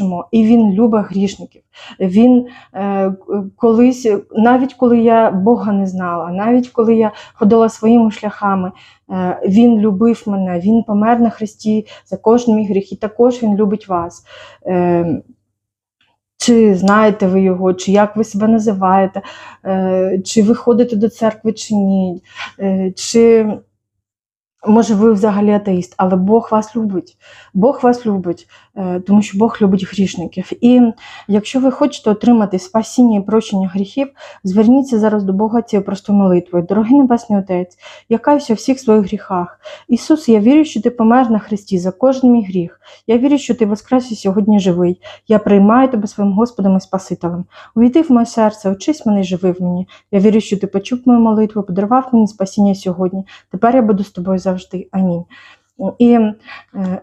грішимо, і Він любить грішників. Він е, колись, навіть коли я Бога не знала, навіть коли я ходила своїми шляхами, е, Він любив мене, Він помер на Христі за кожен мій гріх, і також Він любить вас. Е, чи знаєте ви його, чи як ви себе називаєте, е, чи ви ходите до церкви, чи ні, е, чи може ви взагалі атеїст, але Бог вас любить. Бог вас любить, е, тому що Бог любить грішників. І якщо ви хочете отримати спасіння і прощення гріхів, зверніться зараз до Бога цією простою молитвою. Дорогий Небесний Отець, я каюся у всіх своїх гріхах. Ісус, я вірю, що ти помер на Христі за кожен мій гріх. Я вірю, що ти воскрес і сьогодні живий. Я приймаю тебе своїм Господом і Спасителем. Увійди в моє серце, очись мене і живи в мені. Я вірю, що ти почув мою молитву, подарував мені спасіння сьогодні. Тепер я буду з тобою завжди. Амінь. І е,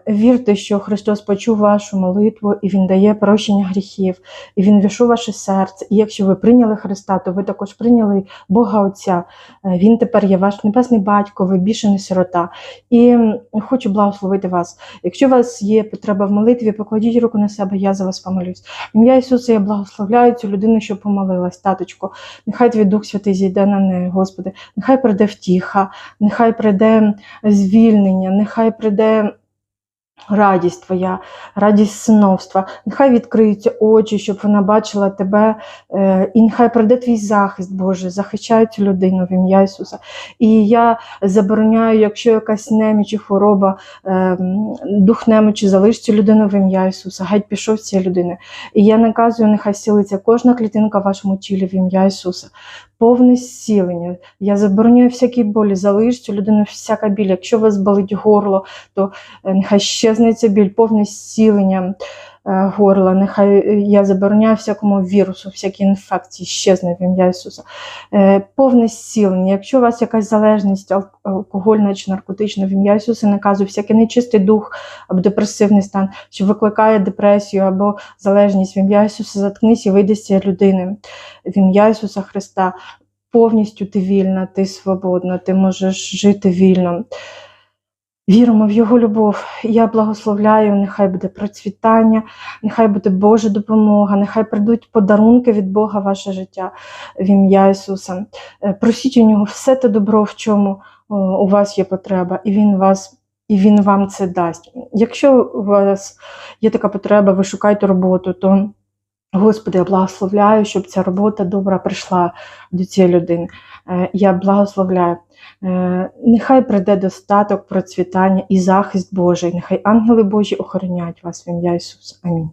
вірте, що Христос почув вашу молитву, і Він дає прощення гріхів, і Він війшов ваше серце. І якщо ви прийняли Христа, то ви також прийняли Бога Отця. Е, Він тепер є ваш небесний батько, ви більше не сирота. І хочу благословити вас. Якщо у вас є потреба в молитві, покладіть руку на себе, я за вас помолюсь. Ім'я Ісуса, я благословляю цю людину, що помолилась, таточко. Нехай твій Дух Святий зійде на неї, Господи. Нехай прийде втіха, нехай прийде звільнення, нехай прийде радість Твоя, радість синовства. Нехай відкриються очі, щоб вона бачила тебе, е, і нехай прийде твій захист, Боже, захищай цю людину в ім'я Ісуса. І я забороняю, якщо якась неміч чи хвороба, е, дух немочі залиш цю людину в ім'я Ісуса. Геть пішов з цієї людини. І я наказую, нехай сілиться кожна клітинка в вашому тілі в ім'я Ісуса. Повне зцілення. Я забороняю всякі болі, залиш цю людину всяка біль. Якщо у вас болить горло, то е, нехай щезне ця біль, повне зцілення горла. Нехай е, я забороняю всякому вірусу, всякі інфекції, щезне в ім'я Ісуса. Е, Повне зцілення. Якщо у вас якась залежність алкогольна чи наркотична, в ім'я Ісуса наказую всякий нечистий дух або депресивний стан, що викликає депресію або залежність в ім'я Ісуса, заткнись і вийди з цієї людини. В ім'я Ісуса Христа. Повністю ти вільна, ти свободна, ти можеш жити вільно. Віримо в Його любов. Я благословляю, нехай буде процвітання, нехай буде Божа допомога, нехай прийдуть подарунки від Бога ваше життя в ім'я Ісуса. Е, Просіть у нього все те добро, в чому у вас є потреба, і Він вас. І він вам це дасть. Якщо у вас є така потреба, ви шукаєте роботу, то Господи, я благословляю, щоб ця робота добра прийшла до цієї людини. Е, Я благословляю. Е, Нехай прийде достаток, процвітання і захист Божий. Нехай ангели Божі охороняють вас в ім'я Ісуса. Амінь.